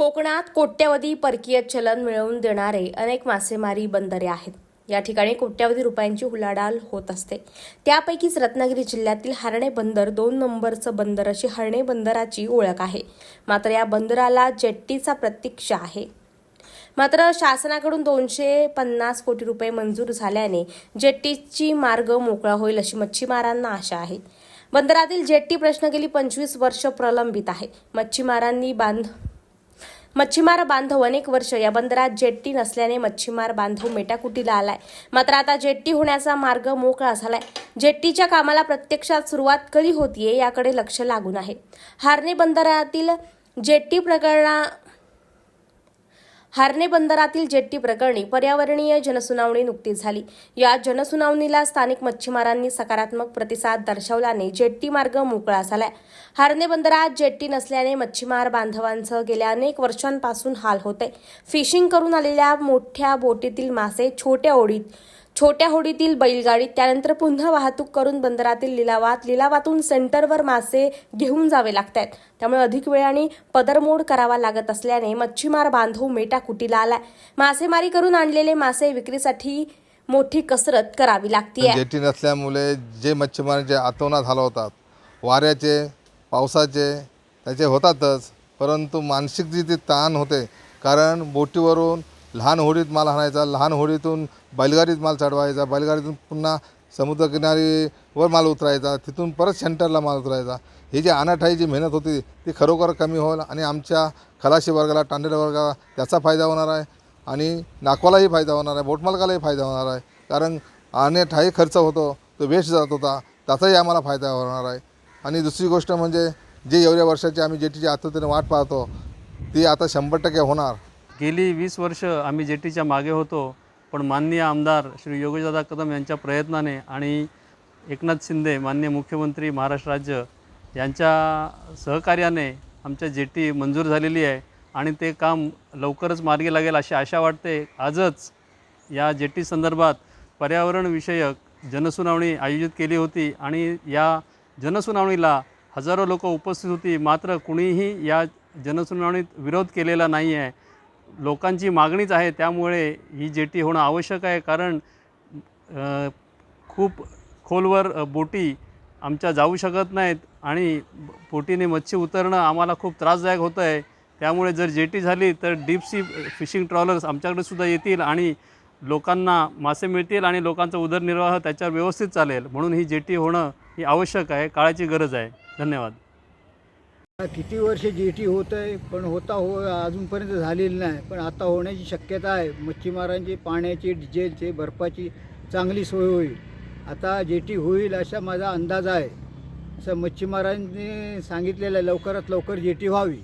कोकणात कोट्यवधी परकीय चलन मिळवून देणारे अनेक मासेमारी बंदरे आहेत. या ठिकाणी कोट्यवधी रुपयांची उलाढाल होत असते. त्यापैकीच रत्नागिरी जिल्ह्यातील हर्णे बंदर दोन नंबरचं बंदर अशी हर्णे बंदराची ओळख आहे. मात्र या बंदराला जेट्टीचा प्रतीक्षा आहे. मात्र शासनाकडून दोनशे पन्नास कोटी रुपये मंजूर झाल्याने जेट्टीची मार्ग मोकळा होईल अशी मच्छीमारांना आशा आहे. बंदरातील जेट्टी प्रश्न गेली पंचवीस वर्ष प्रलंबित आहे. मच्छीमारांनी बांध मच्छीमार बांधव अनेक वर्ष या बंदरात जेट्टी नसल्याने मच्छीमार बांधव मेटाकुटीला आलाय. मात्र आता जेट्टी होण्याचा मार्ग मोकळा झालाय. जेट्टीच्या कामाला प्रत्यक्षात सुरुवात कधी होतीये याकडे लक्ष लागून आहे. हार्ने बंदरातील जेट्टी प्रकरणा हार्ने बंदरातील जेट्टी प्रकरणी पर्यावरणीय जनसुनावणी नुकतीच झाली. या जनसुनावणीला स्थानिक मच्छीमारांनी सकारात्मक प्रतिसाद दर्शवल्याने जेट्टी मार्ग मोकळा झालाय. हार्ने बंदरात जेट्टी नसल्याने मच्छीमार बांधवांचं गेल्या अनेक वर्षांपासून हाल होते फिशिंग करून आलेल्या मोठ्या बोटीतील मासे छोट्या ओढीत छोट्या होडीतील बैलगाडीत त्यानंतर पुन्हा वाहतूक करून बंदरातील लिलावात लिलावातून सेंटरवर मासे घेऊन जावे लागत आहेत त्यामुळे अधिक वेळाने पदरमोड करावा लागत असल्याने मच्छीमार बांधव मेटाकुटीला आलाय. मासेमारी करून आणलेले मासे विक्रीसाठी मोठी कसरत करावी लागते जेटी नसल्यामुळे जे मच्छीमारांचे आतोनात झाला होतात वाऱ्याचे पावसाचे त्याचे होतातच परंतु मानसिक जी ताण होते कारण बोटीवरून लहान होडीत माल आणायचा लहान होडीतून बैलगाडीत माल चढवायचा बैलगाडीतून पुन्हा समुद्रकिनारीवर माल उतरायचा तिथून परत सेंटरला माल उतरायचा. ही जी अनाठाई जी मेहनत होती ती खरोखर कमी होईल आणि आमच्या खलाशी वर्गाला टांडेड वर्गाला त्याचा फायदा होणार आहे आणि नाकवालाही फायदा होणार आहे बोटमालकालाही फायदा होणार आहे. कारण अनेठाई खर्च होतो तो वेस्ट जात होता त्याचाही आम्हाला फायदा होणार आहे. आणि दुसरी गोष्ट म्हणजे जे एवढ्या वर्षाची आम्ही जेटीची आतुरतेने वाट पाहतो ती आता शंभर टक्के होणार. गेली वीस वर्ष आम्ही जेटीच्या मागे होतो पण माननीय आमदार श्री योगेशदादा कदम यांच्या प्रयत्नाने आणि एकनाथ शिंदे माननीय मुख्यमंत्री महाराष्ट्र राज्य यांच्या सहकार्याने आमच्या जेटी मंजूर झालेली आहे आणि ते काम लवकरच मार्गी लागेल अशी आशा वाटते. आजच या जेटी संदर्भात पर्यावरणविषयक जनसुनावणी आयोजित केली होती आणि या जनसुनावणीला हजारो लोक उपस्थित होती. मात्र कुणीही या जनसुनावणीत विरोध केलेला नाही आहे लोकांची मागणीच आहे त्यामुळे ही जेटी होणं आवश्यक आहे. कारण खूप खोलवर बोटी आमच्या जाऊ शकत नाहीत आणि बोटीने मच्छी उतरणं आम्हाला खूप त्रासदायक होतं आहे त्यामुळे जर जेटी झाली तर डीप सी फिशिंग ट्रॉलर्स आमच्याकडे सुद्धा येतील आणि लोकांना मासे मिळतील आणि लोकांचा उदरनिर्वाह त्याच्यावर व्यवस्थित चालेल. म्हणून ही जेटी होणं ही आवश्यक आहे काळाची गरज आहे. धन्यवाद. किती वर्ष जी टी होत आहे पण होता हो अजूनपर्यंत झालेली नाही. पण आता होण्याची शक्यता आहे. मच्छीमारांची पाण्याची डिझेलचे बर्फाची चांगली सोय होईल. आता जे टी होईल असा माझा अंदाज आहे. असं मच्छीमारांनी सांगितलेलं आहे लवकरात लवकर जे टी व्हावी.